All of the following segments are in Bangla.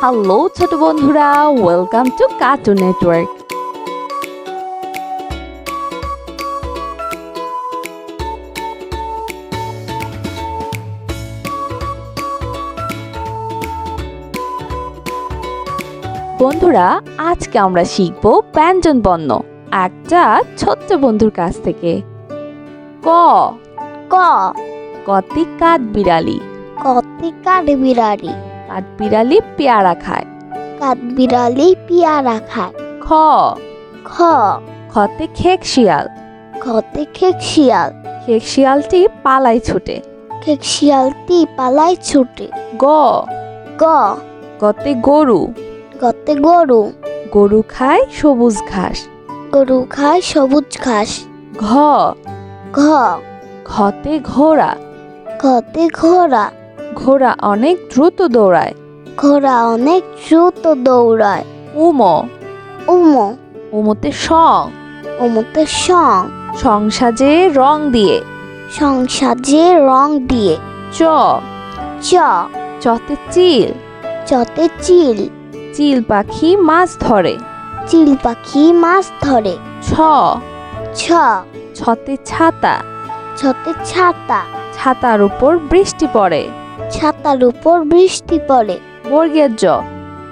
হ্যালো ছোট বন্ধুরা ওয়েলকাম টু কার্টুন নেটওয়ার্ক বন্ধুরা আজকে আমরা শিখব ব্যঞ্জন বর্ণ একটা ছোট্ট বন্ধুর কাছ থেকে। ক। ক। কতি কাঠ বিড়ালি। কতি কাঠ বিড়ালি। কাঠ বিড়ালি পেয়ারা খায়। কাঠ বিড়ালি পিয়ারা খায়। খ। খ। খতে খেক শিয়াল। খতে খেক শিয়াল। খেক শিয়ালটি পালায় ছুটে। খেক শিয়ালটি পালায় ছুটে। গ। গ। গতে গরু। গতে গরু। গরু খায় সবুজ ঘাস। গরু খায় সবুজ ঘাস। ঘ। ঘ। ঘতে ঘোড়া। ঘতে ঘোড়া। ঘোড়া অনেক দ্রুত দৌড়ায়। ঘোড়া অনেক দ্রুত দৌড়ায়। উম। উম। উমতে সং। উমতে সং। সংসাজে রং দিয়ে। সংসাজে রং দিয়ে। চ। চ। চতে চিল। চতে চিল। চিল পাখি মাছ ধরে। চিল পাখি মাছ ধরে। ছ। ছ। ছতে ছাতা। ছতে ছাতা। ছাতার উপর বৃষ্টি পড়ে। ছাতার উপর বৃষ্টি পড়ে। বর্গের জ।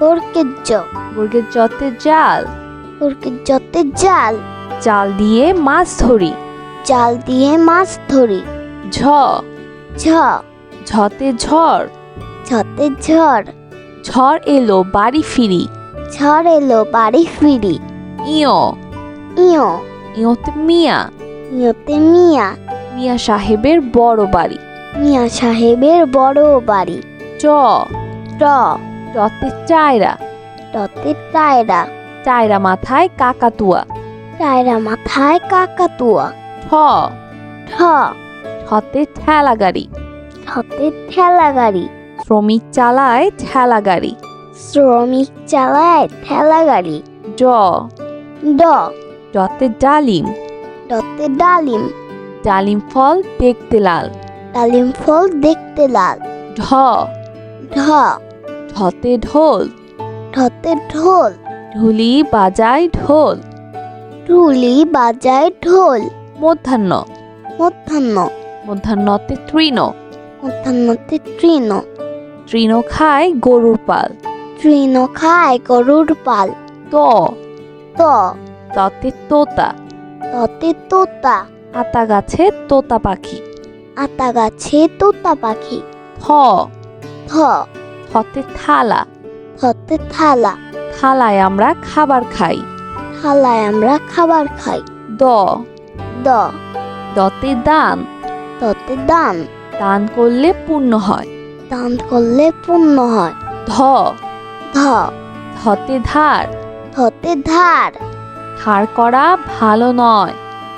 বরকের জ। বর্গের জতে জাল। বরকের জতে জাল। জাল দিয়ে মাছ ধরি। জাল দিয়ে মাছ ধরি। ঝ। ঝ। ঝতে ঝড়। ঝতে ঝড়। ঝড় এলো বাড়ি ফিরি। ঝড় এলো বাড়ি ফিরি। ইয়। ইয়। ইয়তে মিয়া। ইয়তে মিয়া। মিয়া সাহেবের বড় বাড়ি। মিয়া সাহেবের বড় বাড়ি। চ। ট টতে চায়রা। টতে টায়রা চায়রা মাথায় কাকাতুয়া। টায়রা মাথায় কাকাতুয়া। ঠ। ঠ। ঠতে ঠেলা গাড়ি ঠতে ঠেলা গাড়ি শ্রমিক চালায় ঠেলা গাড়ি শ্রমিক চালায় ঠেলা গাড়ি ড। ড ডতে ডালিম। ডতে ডালিম। ডালিম ফল দেখতে লাল। ডালিম ফল দেখতে লাল। ঢ। ঢ। ঢতে ঢোল। ঢতে ঢোল। ঢুলি বাজায় ঢোল। ঢুলি বাজায় ঢোল। মধ্যাহ্ন। মধ্যাহ্ন। মধ্যাহ্নতে তৃণ। মধ্যাহ্নতে তৃণ। তৃণ খায় গরুর পাল। তৃণ খায় গরুর পাল। ত। ত। ততে তোতা। ততে তোতা। আতা গাছে তোতা পাখি। আতা গাছে তোতা পাখি। থ থ থতে থালা। থতে থালা। থালায় আমরা খাবার খাই। থালায় আমরা খাবার খাই। দ। দ। দতে দান। ততে দান। দান করলে পূর্ণ হয়। দান করলে পূর্ণ হয়। ধ ধ ধতে ধার। ধতে ধার। ধার করা ভালো নয়।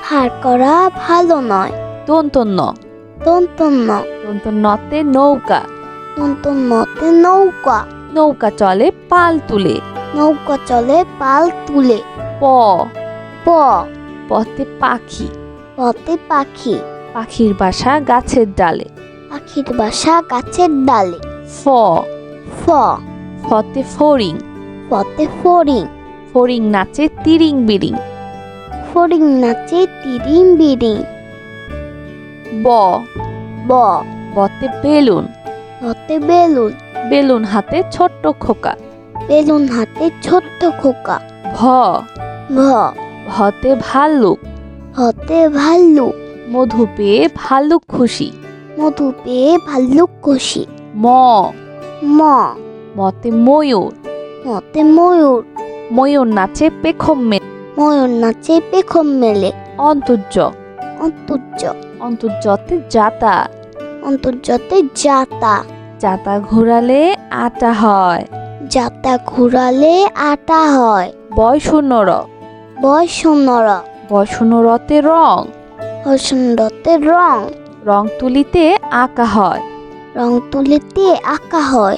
ধার করা ভালো নয়। দন্তন্য। তন্তন্য দন্তন্যতে নৌকা। তন্তন্যতে নৌকা। নৌকা চলে পাল তুলে। নৌকা চলে পাল তুলে। প। প। পথে পাখি। পথে পাখি। পাখির বাসা গাছের ডালে। পাখির বাসা গাছের ডালে। ফ। ফ। ফতে ফড়িং। পথে ফড়িং। ফড়িং নাচে তিরিং বিরিং। ফড়িং নাচে তিরিং বিরিং। ব ব বতে বেলুন। পথে বেলুন। বেলুন হাতে ছোট্ট খোকা। বেলুন হাতে ছোট্ট খোকা। ভ ভ। ভতে ভাল্লুক। হতে ভাল্লুক। মধু পেয়ে ভাল্লুক খুশি। মধু পেয়ে ভাল্লুক খুশি। ম ম। মতে ময়ূর। মতে ময়ূর। ময়ূর নাচে পেখম মেলে ময়ূর নাচে পেখম মেলে। অন্তর্য। অন্তর্য। অন্তর্যতে জাতা অন্তর্যতে জাতা জাতা ঘোরালে আটা হয়। জাতা ঘুরালে আটা হয়। বয়শূন্যর বয়সন্নর বয়শূন্যরতে রং। হসন্দতে রং। রং তুলিতে আঁকা হয়। রং তুলিতে আঁকা হয়।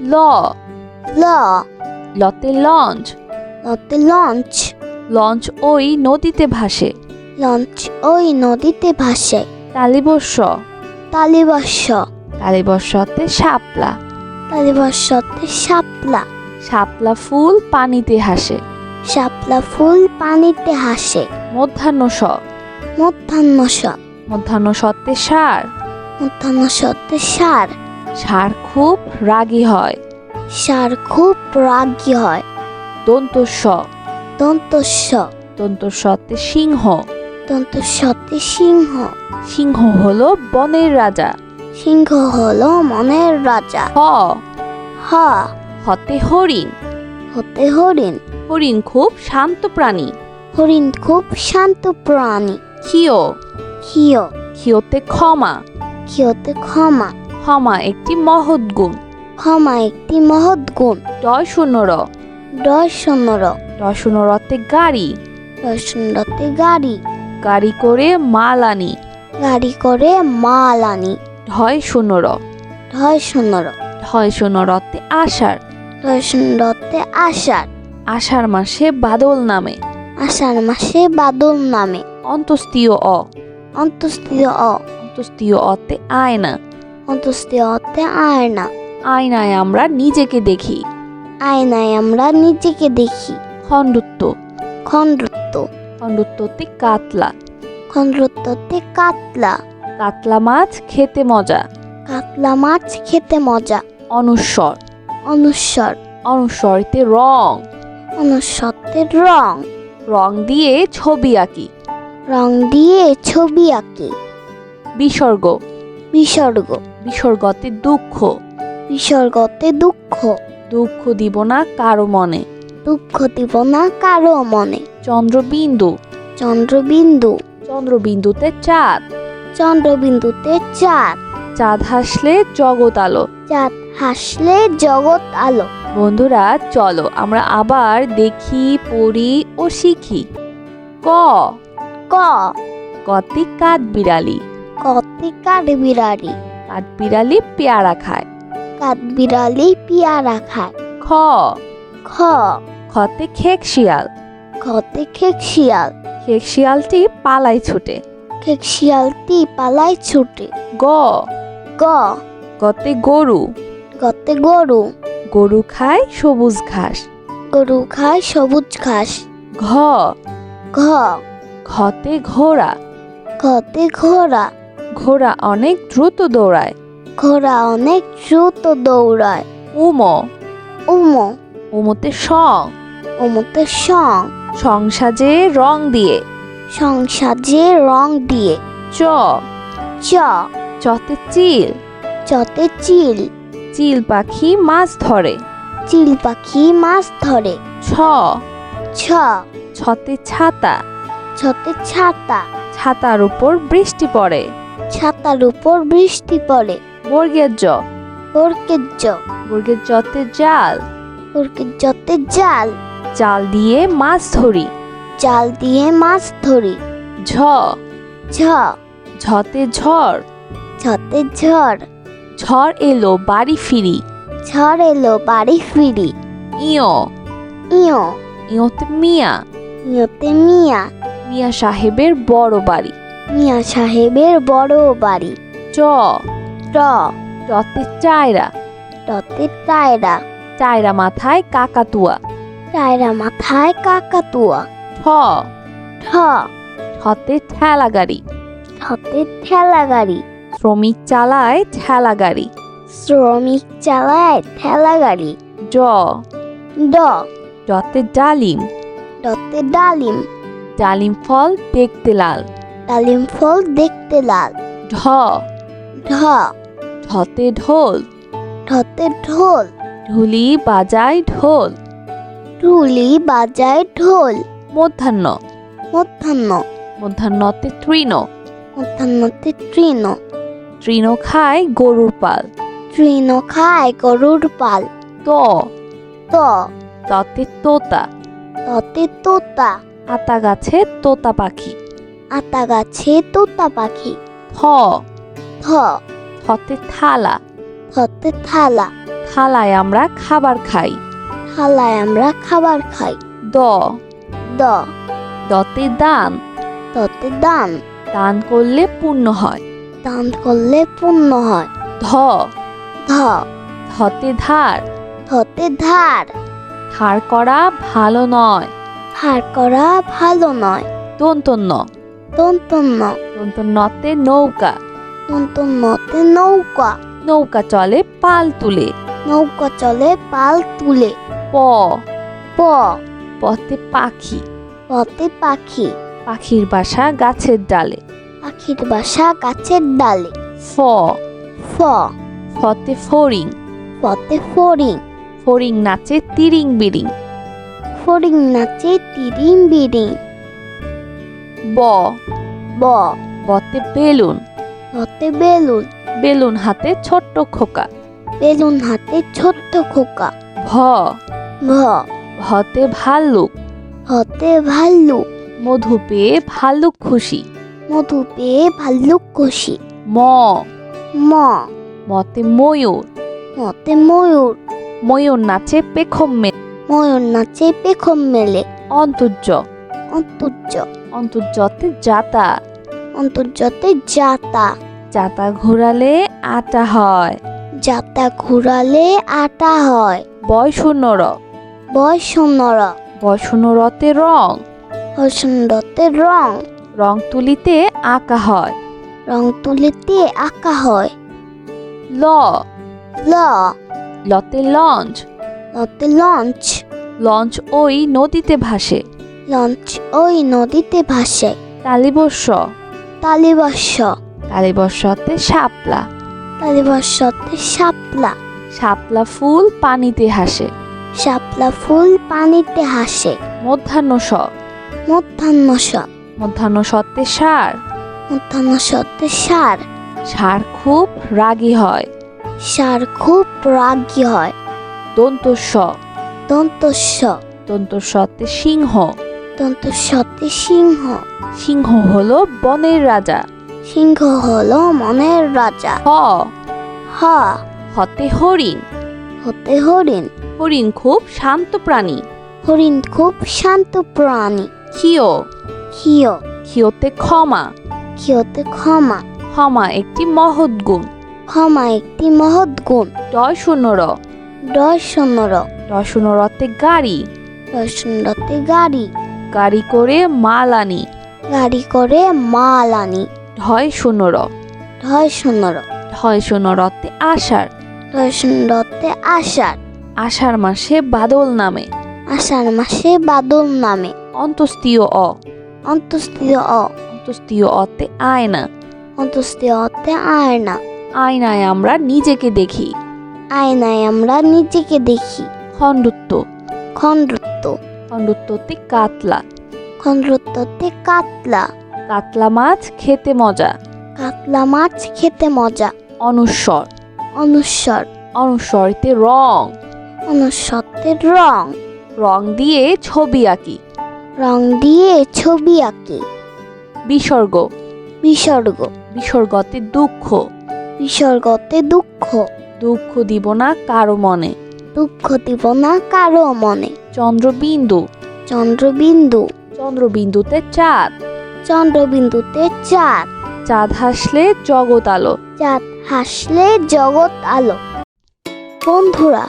ল। ল। লতে লঞ্চ। লতে লঞ্চ। লঞ্চ ওই নদীতে ভাসে। লঞ্চ ওই নদীতে ভাসে। তালিবস্য তালিবাস্য তালিবস্যতে শাপলা। তালিবর্ষতে শাপলা। শাপলা ফুল পানিতে হাসে। শাপলা ফুল পানিতে হাসে। মধ্যাহ্ন স মধ্যাহ্ন স মধ্যাহ্ন সত্ত্বে সার। মধ্যাহ্ন সত্ত্বে সার। সার খুব রাগী হয়। সার খুব রাগী হয়। দন্ত স দন্তস্ব। দন্ত সত্ত্বে সিংহ। দন্তস্বতে সিংহ। সিংহ হলো বনের রাজা। সিংহ হলো মনের রাজা। হ। হ। হতে হরিণ। হতে হরিণ। হরিণ খুব শান্ত প্রাণী। হরিণ খুব শান্ত প্রাণী। ক্ষিয়। ক্ষিয়। ক্ষিয়তে ক্ষমা। ক্ষিয়তে ক্ষমা। ক্ষমা একটি মহৎ গুণ। ক্ষমা একটি মহৎ গুণ। ডয় শূন্য র। ডয় শূন্য রতে গাড়ি। দর্শনরতে গাড়ি। গাড়ি করে মাল আনি গাড়ি করে মাল আনি ঢয় শূন্য র। দর্শনর ঢয় শূন্য রতে আষাঢ়। দর্শনরতে আষাঢ়। আষাঢ় মাসে বাদল নামে। আষাঢ় মাসে বাদল নামে। অন্তস্তীয় অ। অন্তস্তীয় অ। অন্তস্তীয় অতে আয়না। অন্তস্তীয় অতে আয়না। আয়নায় আমরা নিজেকে দেখি। আয়নায় আমরা নিজেকে দেখি। খণ্ডত্ব। খণ্ডত্ব। খণ্ডত্বতে কাতলা। খণ্ডত্বতে কাতলা। কাতলা মাছ খেতে মজা। কাতলা মাছ খেতে মজা। অনুস্বর। অনুস্বর। অনুস্বরতে রং। অনুস্বরতে রং। রং দিয়ে ছবি আঁকি। রং দিয়ে ছবি আঁকি। বিসর্গ। বিসর্গ। বিসর্গতে দুঃখ। বিসর্গতে দুঃখ। দুঃখ দিব না কারও মনে। দুঃখ দিব না কারও মনে। চন্দ্রবিন্দু। চন্দ্রবিন্দু। চন্দ্রবিন্দুতে চাঁদ। চন্দ্রবিন্দুতে চাঁদ। চাঁদ হাসলে জগৎ আলো। চাঁদ হাসলে জগৎ আলো। বন্ধুরা চলো আমরা আবার দেখি পড়ি ও শিখি। ক। ক। কতে কাঠ বিড়ালি। কতে কাঠ বিড়ালি। কাঠ বিড়ালি পেয়ারা খায়। কাঠ বিড়ালি পেয়ারা খায়। খ। খ। খতে খেক শিয়াল। খতে খেক শিয়াল। খেক শিয়ালটি পালায় ছুটে। খেক শিয়ালটি পালায় ছুটে। গ। গ। গতে গরু। গতে গরু। গরু খায় সবুজ ঘাস। গরু খায় সবুজ ঘাস। ঘ। ঘ। ঘতে ঘোড়া। ঘতে ঘোড়া। ঘোড়া অনেক দ্রুত দৌড়ায়। ঘোড়া অনেক দ্রুত দৌড়ায়। উম। উম। উমতে সং উমতে সং। সংসাজে রং দিয়ে। সংসাজে রং দিয়ে। চ। চ। চতে চিল। চতে চিল। চিল পাখি মাছ ধরে। চিল পাখি মাছ ধরে। ছ। ছ। ছতে ছাতা। ছতে ছাতা। ছাতার উপর বৃষ্টি পড়ে। ছাতার উপর বৃষ্টি পড়ে। বর্গের জ। বরকের জ। বর্গের জতে জাল। বরকের জতে জাল। জাল দিয়ে মাছ ধরি। জাল দিয়ে মাছ ধরি। ঝ। ঝ। ঝতে ঝড়। ঝতে ঝড়। ঝড় এলো বাড়ি ফিরি। ঝড় এলো বাড়ি ফিরি। ইয়। ইয়। ইয়তে মিয়া। ইয়তে মিয়া। মিয়া সাহেবের বড় বাড়ি। মিয়া সাহেবের বড় বাড়ি। চ ট টতে চায়রা। টতে টায়রা চায়রা মাথায় কাকাতুয়া। টায়রা মাথায় কাকাতুয়া ঠ। ঠ। ঠতে ঠেলা গাড়ি ঠতে ঠেলা গাড়ি শ্রমিক চালায় ঠেলা গাড়ি শ্রমিক চালায় ঠেলা গাড়ি ড। ড। ডতে ডালিম। ডতে ডালিম। ডালিম ফল দেখতে লাল। ডালিম ফল দেখতে লাল। ঢ। ঢ। ঢতে ঢোল। ঢতে ঢোল। ঢুলি বাজায় ঢোল। ঢুলি বাজায় ঢোল। মধ্যাহ্ন। মধ্যাহ্ন। মধ্যাহ্নতে তৃণ। মধ্যাহ্নতে তৃণ। তৃণ খায় গরুর পাল। তৃণ খায় গরুর পাল। ত। ত। ততে তোতা। ততে তোতা। আতা গাছে তোতা পাখি। আতা গাছে তোতা পাখি। থ। থ। থতে থালা। থতে থালা। থালায় আমরা খাবার খাই। থালায় আমরা খাবার খাই। দ। দ। দতে দান। ততে দান। দান করলে পূর্ণ হয়। দান করলে পূর্ণ হয়। ধ। ধ। ধতে ধার। ধতে ধার। ধার করা ভালো নয়। ধার করা ভালো নয়। দন্তন্য। তন্তন্য দন্তন্যতে নৌকা। তন্তন্যতে নৌকা। নৌকা চলে পাল তুলে। নৌকা চলে পাল তুলে। প। প। পথে পাখি। পথে পাখি। পাখির বাসা গাছের ডালে। পাখির বাসা গাছের ডালে। ফ। ফ। ফতে ফড়িং। পথে ফড়িং। ফড়িং নাচে তিরিং বিরিং। ফড়িং নাচে তিরিং বিরিং। ব। ব। বতে বেলুন। পথে বেলুন। বেলুন হাতে ছোট্ট খোকা। বেলুন হাতে ছোট্ট খোকা। ভ। ভ। ভতে ভাল্লুক। হতে ভাল্লুক। মধু পেয়ে ভাল্লুক খুশি। মধু পেয়ে ভাল্লুক খুশি। ম। ম। মতে ময়ূর। মতে ময়ূর। ময়ূর নাচে পেখম মে ময়ূর নাচে পেখম মেলে। অন্তর্য। অন্তর্য। অন্তর্যতে জাতা অন্তর্যতে যাতা। জাতা ঘোরালে আটা হয়। যাতা ঘোরালে আটা হয়। বয়শূন্যর বয়সন্নর বয়শূন্যরতে রং। বসন্ততে রং। রং তুলিতে আঁকা হয়। রং তুলিতে আঁকা হয়। ল। ল। লতে লঞ্চ। লতে লঞ্চ। লঞ্চ ওই নদীতে ভাসে। লঞ্চ ওই নদীতে ভাসে। তালিবর্ষ তালিবর্ষ তালিবর্ষতে শাপলা। তালিবর্ষতে শাপলা। শাপলা ফুল পানিতে হাসে শাপলা ফুল পানিতে হাসে। মধ্যাহ্ন স মধ্যাহ্ন স মধ্যাহ্ন সত্ত্বে সার। মধ্যাহ্ন সত্ত্বে সার। সার খুব রাগী হয়। সার খুব রাগী হয়। দন্তস্ব দন্তস্ব দন্তস্বতে সিংহ। দন্তস্বতে সিংহ। সিংহ হলো বনের রাজা। সিংহ হলো মনের রাজা। হ। হ। হতে হরিণ। হতে হরিণ। হরিণ খুব শান্ত প্রাণী। হরিণ খুব শান্ত প্রাণী। ক্ষিয় ক্ষিয় ক্ষিয়তে ক্ষমা। ক্ষিয়তে ক্ষমা। ক্ষমা একটি মহৎ গুণ। ক্ষমা একটি মহৎ গুণ। ডয় শূন্যর দর্শনর ডয় শূন্যরতে গাড়ি। দর্শনরতে গাড়ি। গাড়ি করে মাল আনি। গাড়ি করে মাল আনি। ঢয় শূন্যর দর্শনর ঢয় শূন্যরতে আষাঢ়। দর্শনরতে আষাঢ়। আষাঢ় মাসে বাদল নামে। আষাঢ় মাসে বাদল নামে। অন্তস্তীয় অ। অন্তস্তীয় অ। অন্তস্তীয় অতে আয়না। অন্তস্তীয় অতে আয়না। আয়নায় আমরা নিজেকে দেখি। আয়নায় আমরা নিজেকে দেখি। খণ্ডত্ব। খণ্ডত্ব। খণ্ডত্বতে কাতলা। খণ্ডত্বতে কাতলা। কাতলা মাছ খেতে মজা। কাতলা মাছ খেতে মজা। অনুস্বর। অনুস্বর। অনুস্বরতে রং। অনুস্বরের রং? রং দিয়ে ছবি আঁকি। রং দিয়ে ছবি আঁকি। বিসর্গ। বিসর্গ। বিসর্গতে দুঃখ। বিসর্গতে দুঃখ। দুঃখ দিব না কারও মনে। দুঃখ দিব না কারও মনে। চন্দ্রবিন্দু। চন্দ্রবিন্দু। চন্দ্রবিন্দুতে চাঁদ। চন্দ্রবিন্দুতে চাঁদ। চাঁদ হাসলে জগৎ আলো। চাঁদ হাসলে জগৎ আলো। বন্ধুরা